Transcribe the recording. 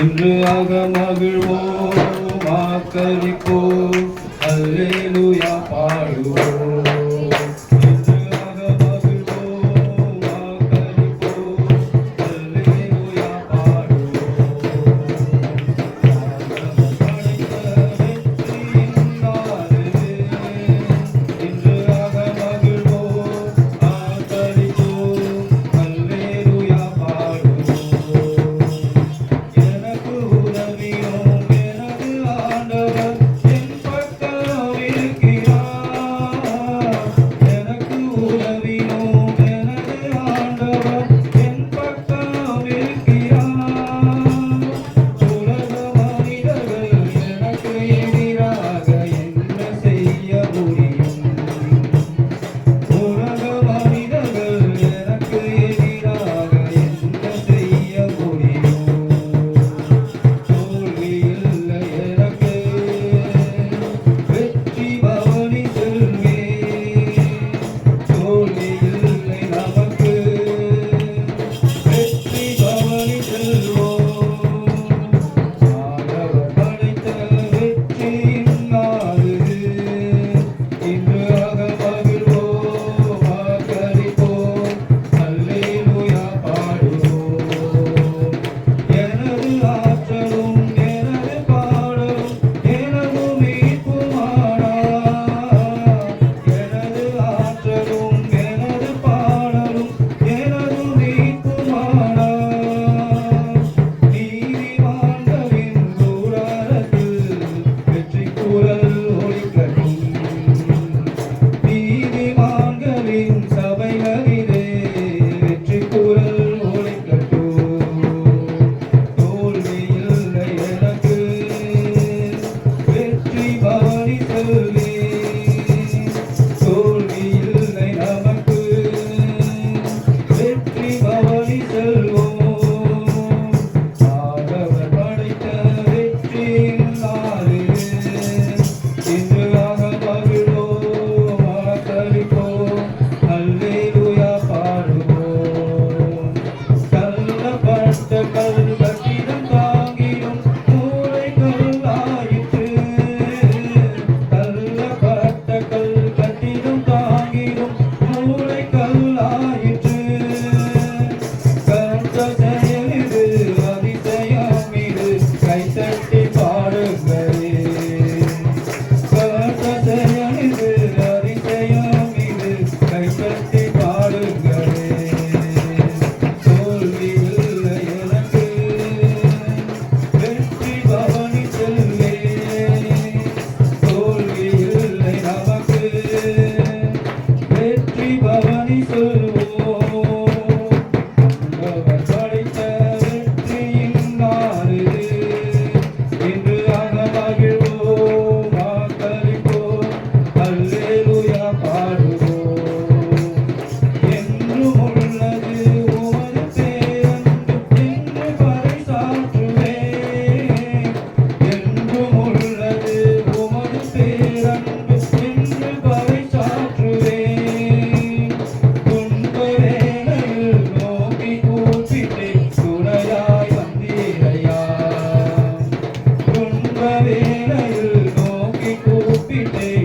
என்று ஆக மகிழ்வோம் ஆக்கரிப்போம். அல்லேலூயா பாடுவோம். feet.